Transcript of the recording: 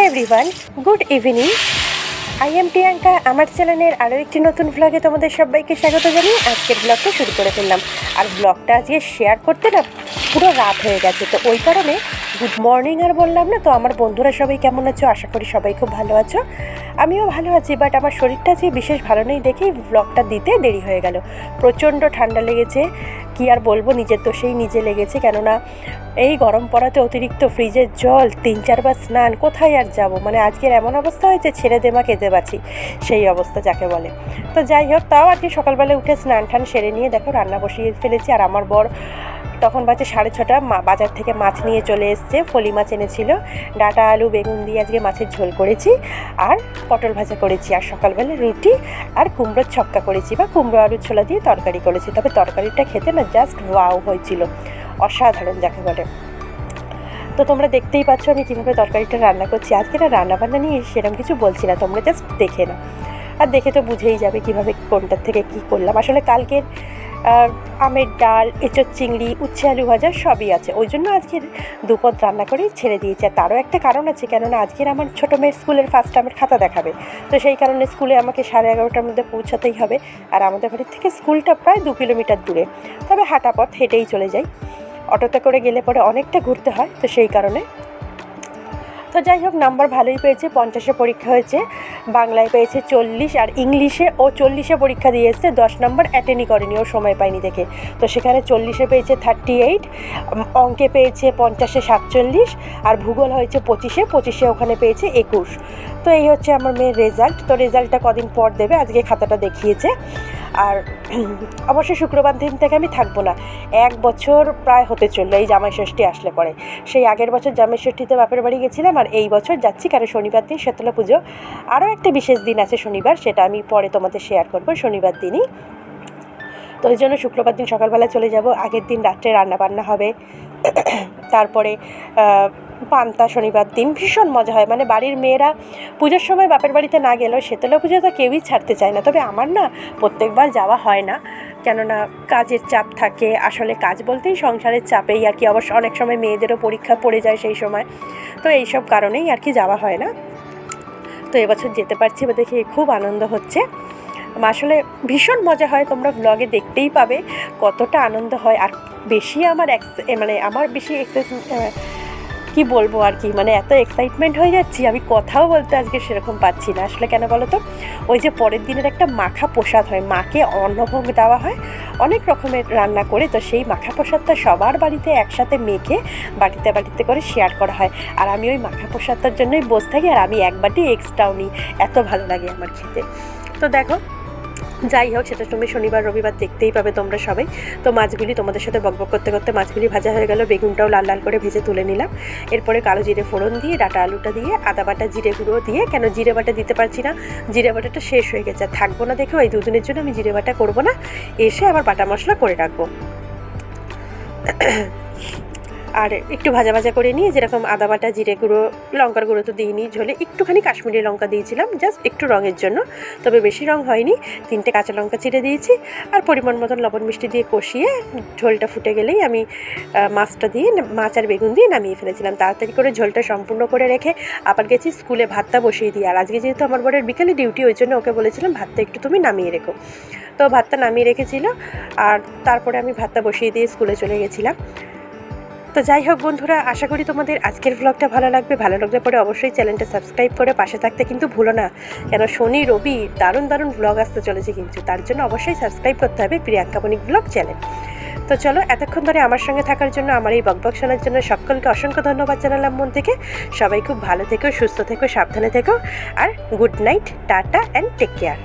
Everyone good evening I am Priyanka আমার চ্যানেলের আরও একটি নতুন ব্লগে তোমাদের সবাইকে স্বাগত জানিয়ে আজকের ব্লগটা শুরু করে ফেললাম। আর ব্লগটা আজকে শেয়ার করতে না, পুরো রাত হয়ে গেছে, তো ওই কারণে গুড মর্নিং আর বললাম না, তো আমার বন্ধুরা সবাই কেমন আছো? আশা করি সবাই খুব ভালো আছো। আমিও ভালো আছি বাট আমার শরীরটা যে বিশেষ ভালো নেই দেখেই ব্লগটা দিতে দেরি হয়ে গেল। প্রচণ্ড ঠান্ডা লেগেছে। কি আর বলব, নিজের দোষেই নিজে লেগেছে। কেননা এই গরম পড়াতে অতিরিক্ত ফ্রিজের জল, তিন চারবার স্নান, কোথায় আর যাব? মানে আজকের এমন অবস্থা হয়েছে, ছেড়ে দেমা খেতে পাচ্ছি সেই অবস্থা যাকে বলে। তো যাই হোক, তাও আর কি সকালবেলা উঠে স্নান টান সেরে নিয়ে দেখো, রান্না বসিয়ে ফেলেছি। আর আমার বর তখন বাজে সাড়ে ছটা বাজার থেকে মাছ নিয়ে চলে এসছে, ফলি মাছ এনেছিল, ডাটা আলু, বেগুন দিয়ে আজকে মাছের ঝোল করেছি, আর পটল ভাজা করেছি, আর সকালবেলা রুটি, আর কুমড়োর ছক্কা করেছি, বা কুমড়ো আলুর ছোলা দিয়ে তরকারি করেছি, তবে তরকারিটা খেতে না জাস্ট ওয়াও হয়েছিল, অসাধারণ যাকে বলে। তো তোমরা দেখতেই পাচ্ছ আমি কীভাবে তরকারিটা রান্না করছি, আজকে না রান্না বান্না নিয়ে সেরকম কিছু বলছি না, তোমরা জাস্ট দেখে না আর দেখে তো বুঝেই যাবে কীভাবে, কোনটার থেকে কি করলাম, আসলে কালকের আমের ডাল, এঁচোর চিংড়ি, উচ্ছে আলু ভাজা সবই আছে। ওই জন্য আজকের দুপদ রান্না করেই ছেড়ে দিয়েছে। আর তারও একটা কারণ আছে, কেননা আজকের আমার ছোটো মেয়ের স্কুলের ফার্স্ট টার্মের খাতা দেখাবে। তো সেই কারণে স্কুলে আমাকে সাড়ে এগারোটার মধ্যে পৌঁছাতেই হবে। আর আমাদের বাড়ির থেকে স্কুলটা প্রায় দু কিলোমিটার দূরে। তবে হাঁটা পথ হেঁটেই চলে যাই। অটোতে করে গেলে পরে অনেকটা ঘুরতে হয়, তো সেই কারণে তো যাই হোক, নাম্বার ভালোই পেয়েছে, পঞ্চাশে পরীক্ষা হয়েছে। বাংলায় পেয়েছে চল্লিশ আর ইংলিশে ও চল্লিশে পরীক্ষা দিয়ে এসছে, দশ নম্বর অ্যাটেন্ডই করেনি, ও সময় পায়নি দেখে। তো সেখানে চল্লিশে পেয়েছে থার্টি এইট অঙ্কে পেয়েছে পঞ্চাশে সাতচল্লিশ, আর ভূগোল হয়েছে পঁচিশে পঁচিশে ওখানে পেয়েছে একুশ। তো এই হচ্ছে আমার মেয়ের রেজাল্ট তো রেজাল্টটা কদিন পর দেবে, আজকে খাতাটা দেখিয়েছে। আর অবশ্যই শুক্রবার দিন থেকে আমি থাকব না। এক বছর প্রায় হতে চলল, এই জামাই ষষ্ঠী আসলে পরে। সেই আগের বছর জামাই ষষ্ঠীতে বাপের বাড়ি গেছিলাম, আর এই বছর যাচ্ছি কারণ শনিবার দিন শীতলা পুজো। আরও একটা বিশেষ দিন আছে শনিবার, সেটা আমি পরে তোমাদের শেয়ার করব শনিবার দিনই। তো ওই জন্য শুক্রবার দিন সকালবেলা চলে যাব। আগের দিন রাত্রে রান্না বান্না হবে। তারপরে পান্তা শনিবার দিন। ভীষণ মজা হয়। মানে বাড়ির মেয়েরা পুজোর সময় বাপের বাড়িতে না গেলেও শীতলা পুজো তো কেউই ছাড়তে চায় না। তবে আমার না প্রত্যেকবার যাওয়া হয় না। কেননা কাজের চাপ থাকে। আসলে কাজ বলতেই সংসারের চাপেই আর কি। অবশ্য অনেক সময় মেয়েদেরও পরীক্ষা পড়ে যায় সেই সময়। তো এইসব কারণেই আর কি যাওয়া হয় না। তো এবছর যেতে পারছি এবার দেখে, খুব আনন্দ হচ্ছে। আসলে ভীষণ মজা হয়। তোমরা ব্লগে দেখতেই পাবে কতটা আনন্দ হয়। আর বেশি আমার ex- এ মানে আমার বেশি এক্সেস কি বলব আর কি? মানে এত এক্সাইটমেন্ট হয়ে যাচ্ছি, আমি কথাও বলতে আজকে সেরকম পাচ্ছি না। আসলে কেন বলো তো ওই যে পরের দিনের একটা মাখা প্রসাদ হয়, মাকে অন্নভোগ দেওয়া হয়, অনেক রকমের রান্না করে। তো সেই মাখা প্রসাদটা সবার বাড়িতে একসাথে মেখে বাটিতে বাটিতে করে শেয়ার করা হয়। আর আমি ওই মাখা প্রসাদটার জন্যই বসে থাকি, আর আমি এক বাটি এক্সট্রাও নিই। এত ভালো লাগে আমার খেতে। তো দেখো যাই হোক, সেটা তুমি শনিবার, রবিবার দেখতেই পাবে তোমরা সবাই। তো মাছগুলি তোমাদের সাথে বকবক করতে করতে মাছগুলি ভাজা হয়ে গেল, বেগুনটাও লাল লাল করে ভেজে তুলে নিলাম। এরপরে কালো জিরে ফোড়ন দিয়ে, ডাটা আলুটা দিয়ে, আদা বাটা, জিরে গুঁড়ো দিয়ে, কেন জিরে বাটা দিতে পারছি না, জিরে বাটাটা শেষ হয়ে গেছে। থাকব না দেখে ওই দুদিনের জন্য আমি জিরে বাটা করব না, এসে আবার বাটা মশলা করে রাখব। আর একটু ভাজা ভাজা করে নিয়ে যেরকম আদা বাটা, জিরে গুঁড়ো, লঙ্কার গুঁড়ো তো দিইনি, ঝোলে একটুখানি কাশ্মীরি লঙ্কা দিয়েছিলাম জাস্ট একটু রঙের জন্য। তবে বেশি রং হয়নি, তিনটে কাঁচা লঙ্কা চিড়ে দিয়েছি আর পরিমাণ মতন লবণ মিষ্টি দিয়ে কষিয়ে ঝোলটা ফুটে গেলেই আমি মাছটা দিয়ে, মাছ আর বেগুন দিয়ে নামিয়ে ফেলেছিলাম। তাড়াতাড়ি করে ঝোলটা সম্পূর্ণ করে রেখে আবার গেছি স্কুলে ভাতটা বসিয়ে দিয়ে। আর আজকে যেহেতু আমার বরের বিকেলে ডিউটি, ওই জন্য ওকে বলেছিলাম ভাতটা একটু তুমি নামিয়ে রেখো। তো ভাতটা নামিয়ে রেখেছিল, আর তারপরে আমি ভাতটা বসিয়ে দিয়ে স্কুলে চলে গেছিলাম। তো যাই হোক বন্ধুরা, আশা করি তোমাদের আজকের ভ্লগটা ভালো লাগবে। ভালো লাগলে পরে অবশ্যই চ্যানেলটা সাবস্ক্রাইব করে পাশে থাকতে কিন্তু ভুলো না। কেন, শনি, রবি দারুণ দারুণ ভ্লগ আসতে চলেছে কিন্তু। তার জন্য অবশ্যই সাবস্ক্রাইব করতে হবে প্রিয়াঙ্কা বণিক ভ্লগ চ্যানেল তো চলো, এতক্ষণ ধরে আমার সঙ্গে থাকার জন্য, আমার এই বকবক শোনার জন্য সকলকে অসংখ্য ধন্যবাদ জানালাম মন থেকে। সবাই খুব ভালো থেকো, সুস্থ থেকো, সাবধানে থেকো। আর good night tata and take care